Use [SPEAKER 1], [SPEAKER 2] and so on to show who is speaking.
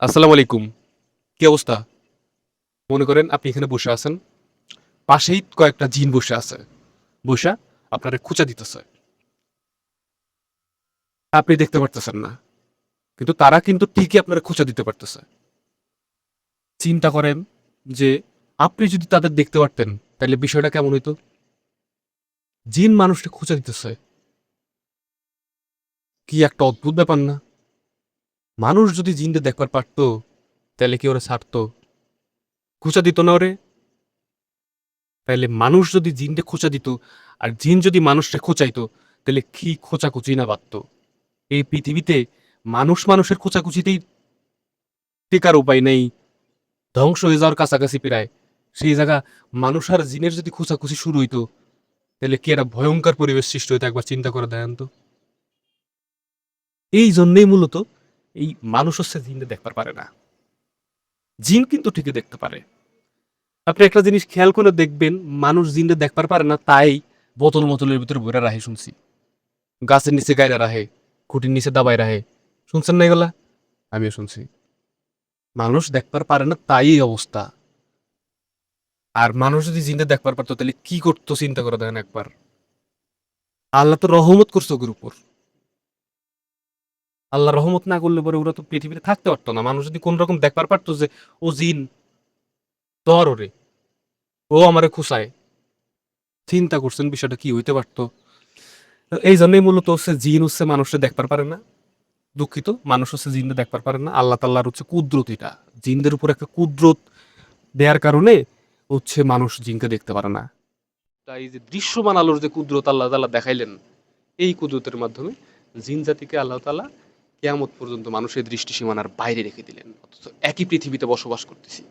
[SPEAKER 1] আসসালামু আলাইকুম। কি অবস্থা? মনে করেন আপনি এখানে বসে আছেন। পাশেই কয়েকটা জিন বসে আছে। বসে আপনারা খুঁচা দিতেছে। আপনি দেখতে পারতেছেন না। কিন্তু তারা কিন্তু ঠিকই আপনারা খুঁচা দিতে পারতেছে। চিন্তা করেন যে আপনি যদি তাদের দেখতে পারতেন, তাহলে বিষয়টা কেমন হইতো? জিন মানুষটা খুঁচা দিতেছে। কি একটা অদ্ভুত ব্যাপার না? মানুষ যদি জিনদের দেখবার পারতো তাহলে কি ওরা ছাড়তো? খুঁচা দিত না ওরে? তাহলে মানুষ যদি জিনকে খোঁচা দিত, আর জিন যদি মানুষটা খোঁচাইতো তাহলে কি খোঁচাকুচি না বাড়ত এই পৃথিবীতে মানুষ মানুষের খোঁচাকুচিতেই টেকার উপায় নেই। ধ্বংস হয়ে যাওয়ার কাছাকাছি প্রায়। সেই জায়গা মানুষ আর জিনের যদি খোঁচাকুচি শুরু হইতো তাহলে কি একটা ভয়ঙ্কর পরিবেশ সৃষ্টি হইতো, একবার চিন্তা করে দেন তো। এই জন্যই মূলত এই মানুষ হচ্ছে জিনকে দেখতে পারে না। জিন কিন্তু ঠিকই দেখতে পারে। আপনি একটা জিনিস খেয়াল করে দেখবেন, মানুষ জিনকে দেখবার পারে না, তাই বোতল মতলের ভিতরে বইরা রাহে শুনছি। গাছের নিচে গায়রা রাহে খুঁটির নিচে দাবাই রাহে শুনছেন না এগুলা? আমিও শুনছি। মানুষ দেখবার পারে না, তাই অবস্থা। আর মানুষ যদি জিনটা দেখবার পারতো, তাহলে কি করতো চিন্তা করে দেখেন একবার? আল্লাহ তো রহমত করছে ওদের উপর। আল্লাহ রহমত না করলে পরে ওরা তো পৃথিবীতে থাকতে পারতো না। মানুষ যদি কোন রকম দেখবার পারতো যে, ও জিন ধর ওরে ও আমারে খুশায় চিন্তা করছেন বিষয়টা কি হইতে পারতো? এই জন্যই মূলত হচ্ছে জিন হচ্ছে মানুষকে দেখবার পারে না। দুঃখিত, মানুষ হচ্ছে জিনকে দেখবার পারে না। আল্লাহ তাল্লাহর হচ্ছে কুদরত এটা জিনদের উপর একটা কুদরত দেওয়ার কারণে হচ্ছে মানুষ জিনকে দেখতে পারে না। তাই যে দৃশ্যমান আলোর যে কুদরত আল্লাহ তাল্লাহ দেখাইলেন, এই কুদরতের মাধ্যমে জিন জাতিকে আল্লাহ তালা কেয়ামত পর্যন্ত মানুষের দৃষ্টিসীমানার বাইরে রেখে দিলেন অথচ একই পৃথিবীতে বসবাস করতেছি।